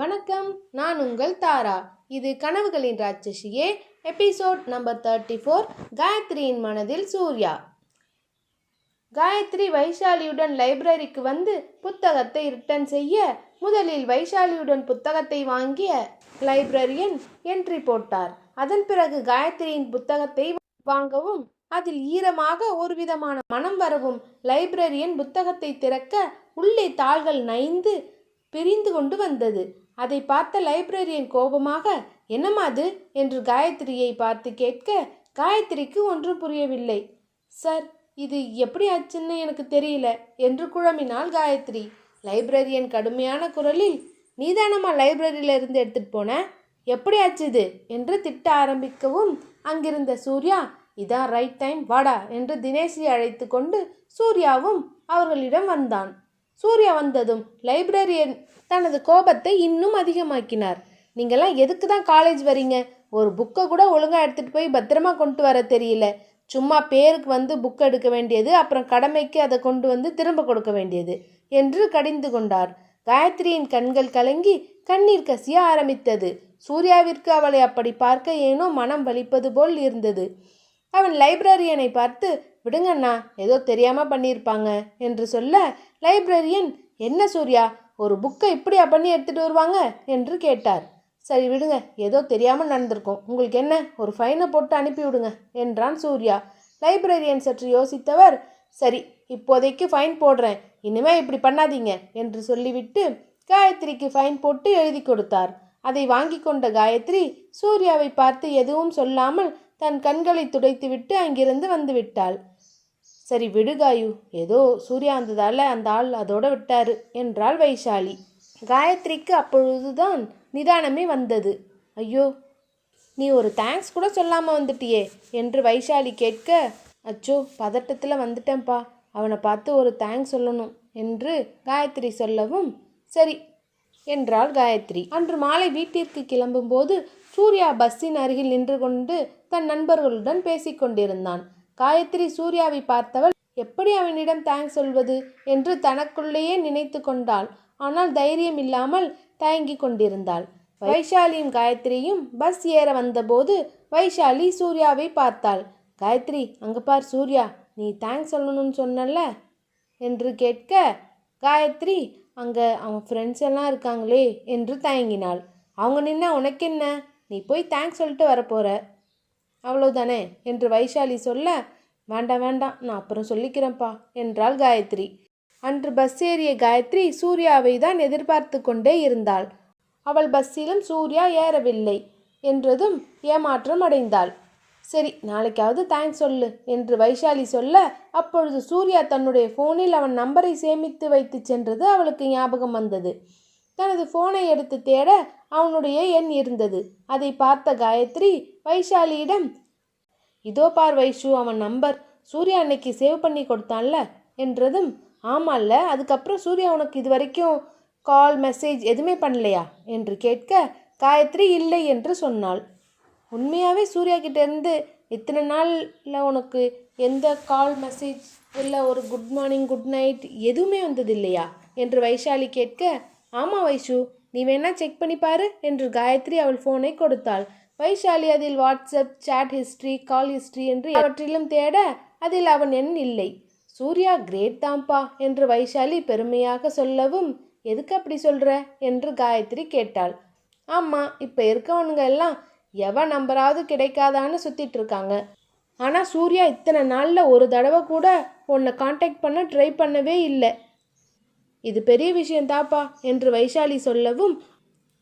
வணக்கம் நான் உங்கள் தாரா. இது கனவுகளின் ராட்சசியே எபிசோட் நம்பர் தேர்ட்டி ஃபோர் காயத்ரியின் மனதில் சூர்யா. காயத்ரி வைஷாலியுடன் லைப்ரரிக்கு வந்து புத்தகத்தை ரிட்டர்ன் செய்ய முதலில் வைஷாலியுடன் புத்தகத்தை வாங்கிய லைப்ரரியன் என்ட்ரி போட்டார். அதன் பிறகு காயத்ரியின் புத்தகத்தை வாங்கவும் அதில் ஈரமாக ஒரு விதமான மனம் வரவும் லைப்ரரியன் புத்தகத்தை திறக்க உள்ளே தாள்கள் நைந்து பிரிந்து கொண்டு வந்தது. அதை பார்த்த லைப்ரரியன் கோபமாக என்னம்மா அது? என்று காயத்ரியை பார்த்து கேட்க காயத்ரிக்கு ஒன்றும் புரியவில்லை. சார் இது எப்படி ஆச்சுன்னு எனக்கு தெரியல என்று குழம்பினாள் காயத்ரி. லைப்ரரியன் கடுமையான குரலில் நீதானம்மா லைப்ரரியில இருந்து எடுத்துட்டு போன? எப்படி ஆச்சு இது? என்று திட்ட ஆரம்பிக்கவும் அங்கிருந்த சூர்யா இதான் ரைட் டைம் வாடா என்று தினேஷை அழைத்து கொண்டு சூர்யாவும் அவர்களிடம் வந்தான். சூர்யா வந்ததும் லைப்ரரியன் தனது கோபத்தை இன்னும் அதிகமாக்கினார். நீங்கள்லாம் எதுக்கு தான் காலேஜ் வரீங்க ஒரு புக்கை கூட ஒழுங்காக எடுத்துகிட்டு போய் பத்திரமா கொண்டு வர தெரியல. சும்மா பேருக்கு வந்து புக் எடுக்க வேண்டியது அப்புறம் கடமைக்கு அதை கொண்டு வந்து திரும்ப கொடுக்க வேண்டியது என்று கடிந்து கொண்டார். காயத்ரியின் கண்கள் கலங்கி கண்ணீர் கசிய ஆரம்பித்தது. சூர்யாவிற்கு அவளை அப்படி பார்க்க ஏனோ மனம் வலிப்பது போல் இருந்தது. அவன் லைப்ரரியனை பார்த்து விடுங்கண்ணா ஏதோ தெரியாமல் பண்ணியிருப்பாங்க என்று சொல்ல லைப்ரரியன் என்ன சூர்யா ஒரு புக்கை இப்படியா பண்ணி எடுத்துகிட்டு வருவாங்க? என்று கேட்டார். சரி விடுங்க ஏதோ தெரியாமல் நடந்திருக்கும். உங்களுக்கு என்ன ஒரு ஃபைனை போட்டு அனுப்பி விடுங்க என்றான் சூர்யா. லைப்ரரியன் சற்று யோசித்தவர் சரி இப்போதைக்கு ஃபைன் போடுறேன். இனிமே இப்படி பண்ணாதீங்க என்று சொல்லிவிட்டு காயத்ரிக்கு ஃபைன் போட்டு எழுதி கொடுத்தார். அதை வாங்கி கொண்ட காயத்ரி சூர்யாவை பார்த்து எதுவும் சொல்லாமல் தன் கண்களை துடைத்துவிட்டு அங்கிருந்து வந்து விட்டாள் சரி விடுகாயு ஏதோ சூர்யா வந்ததால அந்த ஆள் அதோட விட்டாரு என்றாள் வைஷாலி. காயத்ரிக்கு அப்பொழுதுதான் நிதானமே வந்தது. ஐயோ நீ ஒரு தேங்க்ஸ் கூட சொல்லாமல் வந்துட்டியே என்று வைஷாலி கேட்க அச்சோ பதட்டத்தில் வந்துட்டேன்ப்பா. அவனை பார்த்து ஒரு தேங்க்ஸ் சொல்லணும் என்று காயத்ரி சொல்லவும் சரி என்றாள் காயத்ரி. அன்று மாலை வீட்டிற்கு கிளம்பும்போது சூர்யா பஸ்ஸின் அருகில் நின்று கொண்டு தன் நண்பர்களுடன் பேசிக் கொண்டிருந்தான். காயத்ரி சூர்யாவை பார்த்தவள் எப்படி அவனிடம் தேங்க்ஸ் சொல்வது? என்று தனக்குள்ளேயே நினைத்து கொண்டாள். ஆனால் தைரியம் இல்லாமல் தயங்கி கொண்டிருந்தாள். வைஷாலியும் காயத்ரியும் பஸ் ஏற வந்தபோது வைஷாலி சூர்யாவை பார்த்தாள். காயத்ரி அங்கே பார் சூர்யா நீ தேங்க்ஸ் சொல்லணும்னு சொன்னல என்று கேட்க காயத்ரி அங்கே அவன் ஃப்ரெண்ட்ஸ் எல்லாம் இருக்காங்களே என்று தயங்கினாள். அவங்க நின்ன உனக்கு என்ன நீ போய் தேங்க்ஸ் சொல்லிட்டு வரப்போகிற அவ்வளோதானே என்று வைஷாலி சொல்ல வேண்டாம் வேண்டாம் நான் அப்புறம் சொல்லிக்கிறேன்ப்பா என்றாள் காயத்ரி. அன்று பஸ் ஏறிய காயத்ரி சூர்யாவை தான் எதிர்பார்த்து கொண்டே இருந்தாள். அவள் பஸ்ஸிலும் சூர்யா ஏறவில்லை என்றதும் ஏமாற்றம் அடைந்தாள். சரி நாளைக்காவது தேங்க்ஸ் சொல்லு என்று வைஷாலி சொல்ல அப்பொழுது சூர்யா தன்னுடைய ஃபோனில் அவன் நம்பரை சேமித்து வைத்து சென்றது அவளுக்கு ஞாபகம் வந்தது. தனது ஃபோனை எடுத்து தேட அவனுடைய எண் இருந்தது. அதை பார்த்த காயத்ரி வைஷாலியிடம் இதோ பார் வைஷு அவன் நம்பர். சூர்யா அன்னைக்கு சேவ் பண்ணி கொடுத்தான்ல? என்றதும் ஆமால்ல அதுக்கப்புறம் சூர்யா உனக்கு இது வரைக்கும் கால் மெசேஜ் எதுவுமே பண்ணலையா? என்று கேட்க காயத்ரி இல்லை என்று சொன்னாள். உண்மையாகவே சூர்யா கிட்டேருந்து இத்தனை நாளில் உனக்கு எந்த கால் மெசேஜ் இல்லை ஒரு குட் மார்னிங் குட் நைட் எதுவுமே வந்தது இல்லையா என்று வைஷாலி கேட்க ஆமாம் வைஷு நீ வேணா செக் பண்ணி பாரு என்று காயத்ரி அவள் ஃபோனை கொடுத்தாள். வைஷாலி அதில் WhatsApp chat history call history என்று அவற்றிலும் தேட அதில் அவன் எண் இல்லை. சூர்யா கிரேட் தான்ப்பா என்று வைஷாலி பெருமையாக சொல்லவும் எதுக்கு அப்படி சொல்கிற என்று காயத்ரி கேட்டாள். ஆமாம் இப்போ இருக்கவனுங்க எல்லாம் எவன் நம்பராவது கிடைக்காதான்னு சுற்றிட்டு இருக்காங்க. ஆனால் சூர்யா இத்தனை நாளில் ஒரு தடவை கூட உன்னை காண்டாக்ட் பண்ண ட்ரை பண்ணவே இல்லை. இது பெரிய விஷயம் தாப்பா என்று வைஷாலி சொல்லவும்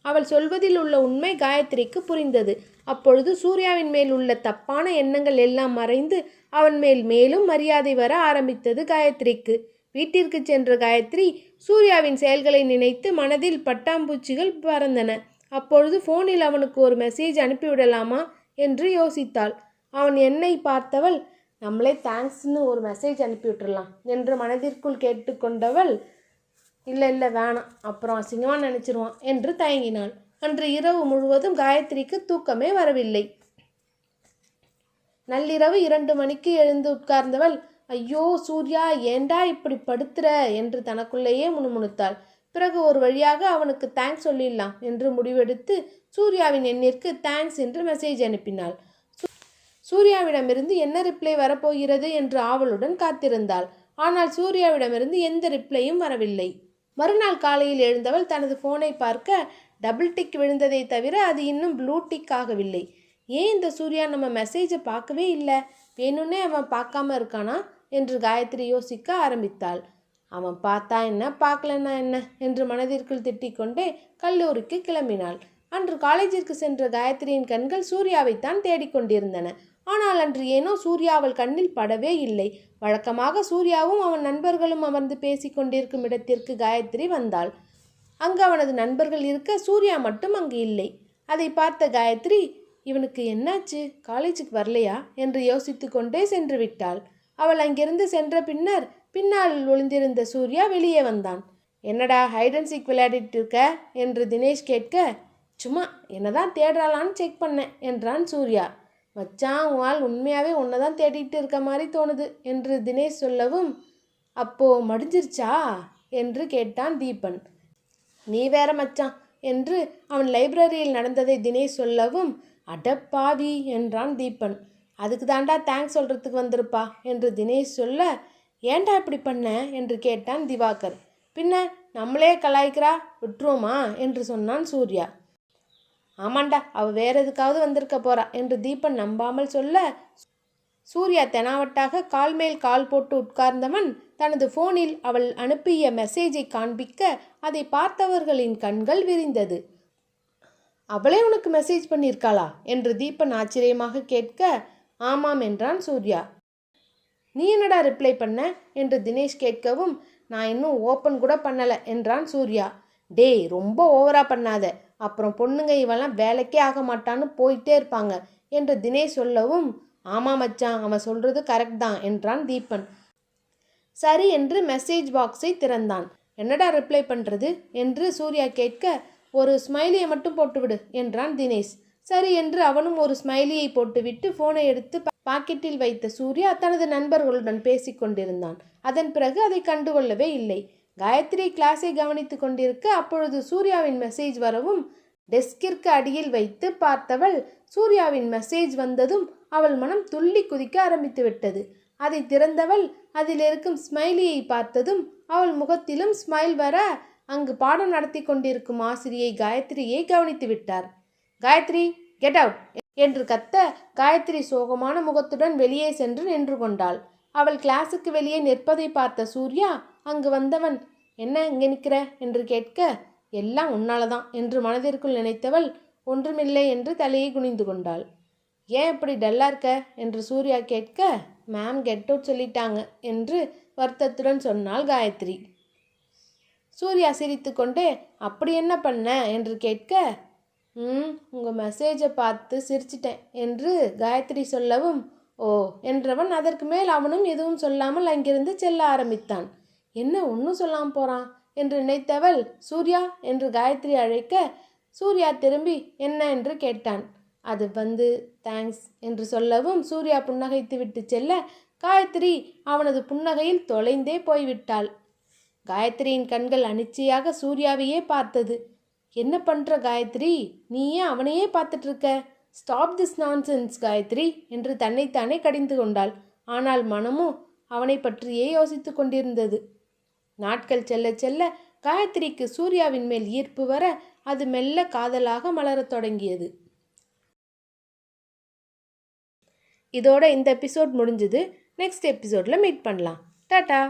அவள் சொல்வதில் உள்ள உண்மை காயத்ரிக்கு புரிந்தது. அப்பொழுது சூர்யாவின் மேல் உள்ள தப்பான எண்ணங்கள் எல்லாம் மறைந்து அவன் மேல் மேலும் மரியாதை வர ஆரம்பித்தது காயத்ரிக்கு. வீட்டிற்கு சென்ற காயத்ரி சூர்யாவின் செயல்களை நினைத்து மனதில் பட்டாம்பூச்சிகள் பறந்தன. அப்பொழுது ஃபோனில் அவனுக்கு ஒரு மெசேஜ் அனுப்பிவிடலாமா என்று யோசித்தாள். அவன் என்னை பார்த்தவள் நம்மளே தேங்க்ஸ்னு ஒரு மெசேஜ் அனுப்பிவிட்டுடலாம் என்று மனதிற்குள் கேட்டுக்கொண்டவள் இல்லை இல்லை வேணாம். அப்புறம் அசிங்கமாக நினச்சிருவான் என்று தயங்கினாள். அன்று இரவு முழுவதும் காயத்ரிக்கு தூக்கமே வரவில்லை. நள்ளிரவு இரண்டு மணிக்கு எழுந்து உட்கார்ந்தவள் ஐயோ சூர்யா ஏண்டா இப்படி படுத்துற? என்று தனக்குள்ளேயே முணுமுணுத்தாள். பிறகு ஒரு வழியாக அவனுக்கு தேங்க்ஸ் சொல்லிடலாம் என்று முடிவெடுத்து சூர்யாவின் எண்ணிற்கு தேங்க்ஸ் என்று மெசேஜ் அனுப்பினாள். சூர்யாவிடமிருந்து என்ன ரிப்ளை வரப்போகிறது? என்று ஆவலுடன் காத்திருந்தாள். ஆனால் சூர்யாவிடமிருந்து எந்த ரிப்ளையும் வரவில்லை. மறுநாள் காலையில் எழுந்தவள் தனது போனை பார்க்க டபுள் டிக் விழுந்ததை தவிர அது இன்னும் ப்ளூ டிக் ஆகவில்லை. ஏன் இந்த சூர்யா நம்ம மெசேஜை பார்க்கவே இல்லை? வேணும்னே அவன் பார்க்காம இருக்கானா? என்று காயத்ரி யோசிக்க ஆரம்பித்தாள். அவன் பார்த்தா என்ன? பார்க்கலன்னா என்ன? என்று மனதிற்குள் திட்டிக்கொண்டே கல்லூரிக்கு கிளம்பினாள். அன்று காலேஜிற்கு சென்ற காயத்ரியின் கண்கள் சூர்யாவைத்தான் தேடிக்கொண்டிருந்தன. ஆனால் அன்று ஏனோ சூர்யா அவள் கண்ணில் படவே இல்லை. வழக்கமாக சூர்யாவும் அவன் நண்பர்களும் அமர்ந்து பேசிக் கொண்டிருக்கும் இடத்திற்கு காயத்ரி வந்தாள். அங்கு அவனது நண்பர்கள் இருக்க சூர்யா மட்டும் அங்கு இல்லை. அதை பார்த்த காயத்ரி இவனுக்கு என்னாச்சு? காலேஜுக்கு வரலையா? என்று யோசித்து கொண்டே சென்று விட்டாள். அவள் அங்கிருந்து சென்ற பின்னர் பின்னால் ஒளிந்திருந்த சூர்யா வெளியே வந்தான். என்னடா ஹைட் அண்ட் சீக் விளையாடிட்டு இருக்க? என்று தினேஷ் கேட்க சும்மா என்னதான் தேடுறாளான்னு செக் பண்ணேன் என்றான் சூர்யா. மச்சான் உன் ஆள் உண்மையாகவே உன்னை தான் தேடிட்டு இருக்க மாதிரி தோணுது என்று தினேஷ் சொல்லவும் அப்போ மடிஞ்சிருச்சா? என்று கேட்டான் தீபன். நீ வேற மச்சான் என்று அவன் லைப்ரரியில் நடந்ததை தினேஷ் சொல்லவும் அடப்பாவி என்றான் தீபன். அதுக்கு தாண்டா தேங்க்ஸ் சொல்கிறதுக்கு வந்திருப்பா என்று தினேஷ் சொல்ல ஏன்டா இப்படி பண்ண? என்று கேட்டான் திவாகர். பின்ன நம்மளே கலாய்க்கிறா விட்டுருவோமா? என்று சொன்னான் சூர்யா. ஆமாண்டா அவ வேற எதுக்காவது வந்திருக்க போறா என்று தீபன் நம்பாமல் சொல்ல சூர்யா தெனாவட்டாக கால் மேல் கால் போட்டு உட்கார்ந்தவன் தனது போனில் அவள் அனுப்பிய மெசேஜை காண்பிக்க அதை பார்த்தவர்களின் கண்கள் விரிந்தது. அவளே உனக்கு மெசேஜ் பண்ணியிருக்காளா? என்று தீபன் ஆச்சரியமாக கேட்க ஆமாம் என்றான் சூர்யா. நீ என்னடா ரிப்ளை பண்ண? என்று தினேஷ் கேட்கவும் நான் இன்னும் ஓப்பன் கூட பண்ணலை என்றான் சூர்யா. டேய் ரொம்ப ஓவரா பண்ணாத. அப்புறம் பொண்ணுங்க இவெல்லாம் வேலைக்கே ஆக மாட்டான்னு போயிட்டே இருப்பாங்க என்று தினேஷ் சொல்லவும் ஆமாம் மச்சான் அவன் சொல்கிறது கரெக்ட் தான் என்றான் தீபன். சரி என்று மெசேஜ் பாக்ஸை திறந்தான். என்னடா ரிப்ளை பண்ணுறது என்று சூர்யா கேட்க ஒரு ஸ்மைலியை மட்டும் போட்டுவிடு என்றான் தினேஷ். சரி என்று அவனும் ஒரு ஸ்மைலியை போட்டுவிட்டு ஃபோனை எடுத்து பாக்கெட்டில் வைத்த சூர்யா தனது நண்பர்களுடன் பேசிக் கொண்டிருந்தான் அதன் பிறகு அதை கண்டுகொள்ளவே இல்லை. காயத்ரி கிளாஸை கவனித்து கொண்டிருக்க அப்பொழுது சூர்யாவின் மெசேஜ் வரவும் டெஸ்கிற்கு அடியில் வைத்து பார்த்தவள் சூர்யாவின் மெசேஜ் வந்ததும் அவள் மனம் துள்ளி குதிக்க ஆரம்பித்து விட்டது. அதை திறந்தவள் அதில் இருக்கும் ஸ்மைலியை பார்த்ததும் அவள் முகத்திலும் ஸ்மைல் வர அங்கு பாடம் நடத்தி கொண்டிருக்கும் ஆசிரியை காயத்ரியை கவனித்து விட்டார். காயத்ரி கெட் அவுட் என்று கத்த காயத்ரி சோகமான முகத்துடன் வெளியே சென்று நின்று கொண்டாள். அவள் கிளாஸுக்கு வெளியே நிற்பதை பார்த்த சூர்யா அங்கு வந்தவன் என்ன இங்கே நிற்கிற? என்று கேட்க எல்லாம் உன்னாலதான் என்று மனதிற்குள் நினைத்தவள் ஒன்றுமில்லை என்று தலையை குனிந்து கொண்டாள். ஏன் இப்படி டல்லாக இருக்க? என்று சூர்யா கேட்க மேம் கெட் அவுட் சொல்லிட்டாங்க என்று வருத்தத்துடன் சொன்னாள் காயத்ரி. சூர்யா சிரித்துக்கொண்டே அப்படி என்ன பண்ண? என்று கேட்க ம் உங்கள் மெசேஜை பார்த்து சிரிச்சிட்டேன் என்று காயத்ரி சொல்லவும் ஓ என்றவன் அதற்கு மேல் அவனும் எதுவும் சொல்லாமல் அங்கிருந்து செல்ல ஆரம்பித்தான். என்ன ஒன்றும் சொல்லாமல் போகிறான் என்று நினைத்தவள் சூர்யா என்று காயத்ரி அழைக்க சூர்யா திரும்பி என்ன என்று கேட்டான். அது வந்து தேங்க்ஸ் என்று சொல்லவும் சூர்யா புன்னகைத்து விட்டு செல்ல காயத்ரி அவனது புன்னகையில் தொலைந்தே போய்விட்டாள். காயத்ரியின் கண்கள் அனிச்சையாக சூர்யாவையே பார்த்தது. என்ன பண்ணுற காயத்ரி? நீ ஏன் அவனையே பார்த்துட்டு இருக்க ஸ்டாப் திஸ் நான்சென்ஸ் காயத்ரி என்று தன்னைத்தானே கடிந்து கொண்டாள். ஆனால் மனமும் அவனை பற்றியே யோசித்து கொண்டிருந்தது. நாட்கள் செல்ல செல்ல காயத்ரிக்கு சூர்யாவின் மேல் ஈர்ப்பு வர அது மெல்ல காதலாக மலரத் தொடங்கியது. இதோட இந்த எபிசோட் முடிஞ்சது. நெக்ஸ்ட் எபிசோடில் மீட் பண்ணலாம். டாட்டா!